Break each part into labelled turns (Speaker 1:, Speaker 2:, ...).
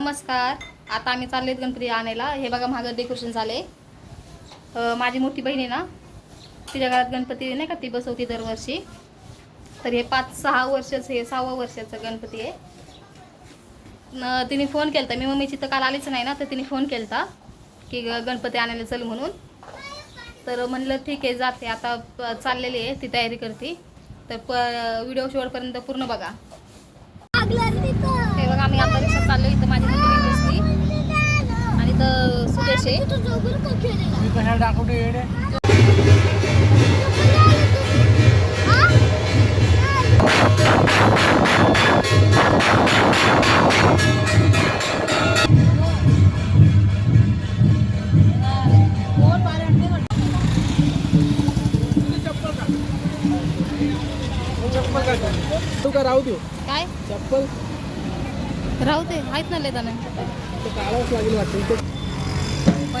Speaker 1: नमस्कार. आता आम्ही चाललेत गणपती आणायला. हे बघा महाग डेकोरेशन झाले माझी मोठी बहीण आहे ना तिच्या घरात गणपती नाही का ती बसवती दरवर्षी. तर हे पाच सहा वर्षाचं हे सहावं वर्षाचं गणपती आहे. तिने फोन केला मी मम्मीची तर काल आलीच नाही ना तर तिने फोन केला की गणपती आणायला चल म्हणून. तर म्हणलं ठीक आहे जाते. आता चाललेली आहे ती तयारी करते. तर प व्हिडिओ शेवटपर्यंत पूर्ण बघा. हे बघा आम्ही आता
Speaker 2: का तू का राहू देऊ
Speaker 1: काय?
Speaker 2: चप्पल.
Speaker 1: राहू दे आहेत ना लेदाना
Speaker 2: ते काढावंच लागेल वाटतं.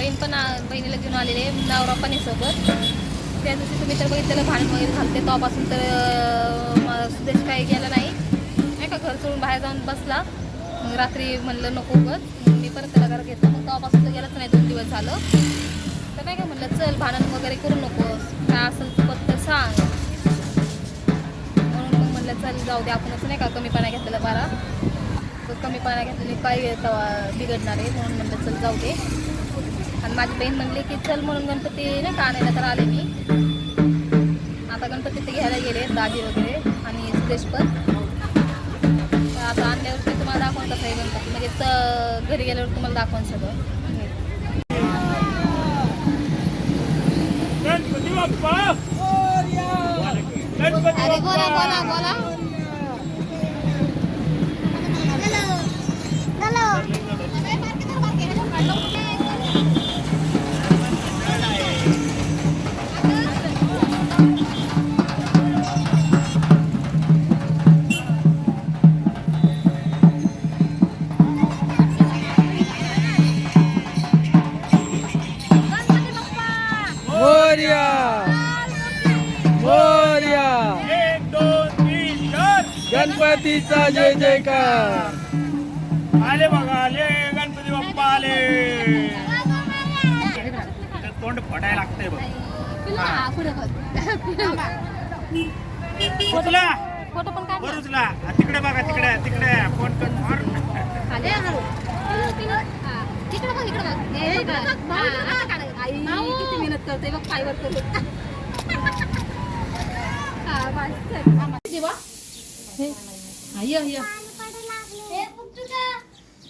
Speaker 1: बहीण पण बहिणीला घेऊन आलेले नवरा पण आहे सोबत. त्या दिवशी तुम्ही तर बघितलेलं भांडण वगैरे घालते. तोपासून तर सुदेश काही गेला नाही. नाही का घर सोडून बाहेर जाऊन बसला. मग रात्री म्हणलं नको उगत मी परत त्याला घर घेतलं. मग तेव्हापासून तर गेलंच नाही दोन दिवस झालं. तर नाही का म्हणलं चल भांडण वगैरे करू नकोस. काय असेल तू पत्तर सांग. म्हणून मग म्हणलं चल जाऊ दे आपणच नाही का कमी पाण्या घेतलेलं बारा. कमी पाण्या घेतलेली काय बिघडणार आहे. म्हणून म्हणलं चल जाऊ दे. आणि माझी बहीण म्हणली की चल म्हणून गणपती नाही का आणायला? तर आले मी. आता गणपती ते घ्यायला गेले दाजी वगैरे आणि सुदेश पण. तर आता आणल्यावरती तुम्हाला दाखवून कसं आहे गणपती. म्हणजे त- घरी गेल्यावर तुम्हाला दाखवून सगळं.
Speaker 2: गणपती बाप्पा! गणपती
Speaker 1: अरे बोला बोला बोला.
Speaker 2: गणपतीचा जय जयकार!
Speaker 3: आले बघा आले गणपती बाप्पा आले. तोंड फटायला लागतंय बघ. उचला
Speaker 1: फोटो पण काढ
Speaker 3: हा, तिकडे बघा तिकडे तिकडे फोन कर मार.
Speaker 1: आले तिकडे बघ इकडे बघ हे. हा. आई, किती मेहनत करते बघ पायवर करते हा. हा. देवा. हे. हा, ये, ये.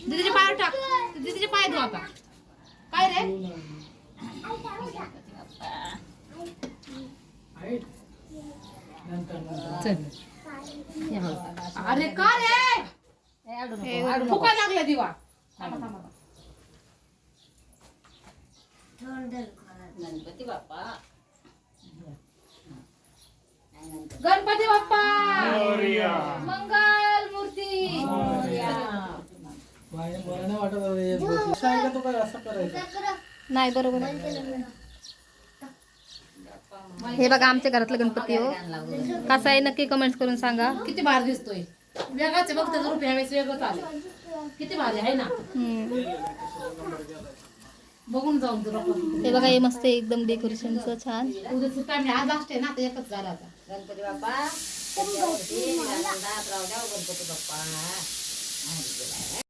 Speaker 1: दीदीचे पाय टाक दीदीचे पाय धुवा आता काय रे अरे का रे? फुका लागला दिवा. थांबा थांबा गणपती बाप्पा. मंगल मूर्ती!
Speaker 2: मला नाही वाटत असं करायचं
Speaker 1: नाही बरोबर हे बघा आमच्या घरातलं गणपती हो. कसा आहे नक्की कमेंट करून सांगा.
Speaker 4: किती भारी दिसतोय. वेगळाच आहे बघ त्याचं रूप ह्यावेळेस वेगळंच आलं किती भारी आहे ना.
Speaker 1: हम्म.
Speaker 4: बघून जाऊन तुला
Speaker 1: हे बघा हे मस्त आहे एकदम डेकोरेशनचं छान.
Speaker 4: उद्या सुट्टा मी आज आहे ना आता एकच झाला आता.
Speaker 5: गणपती बाप्पा गणपती बाप्पा.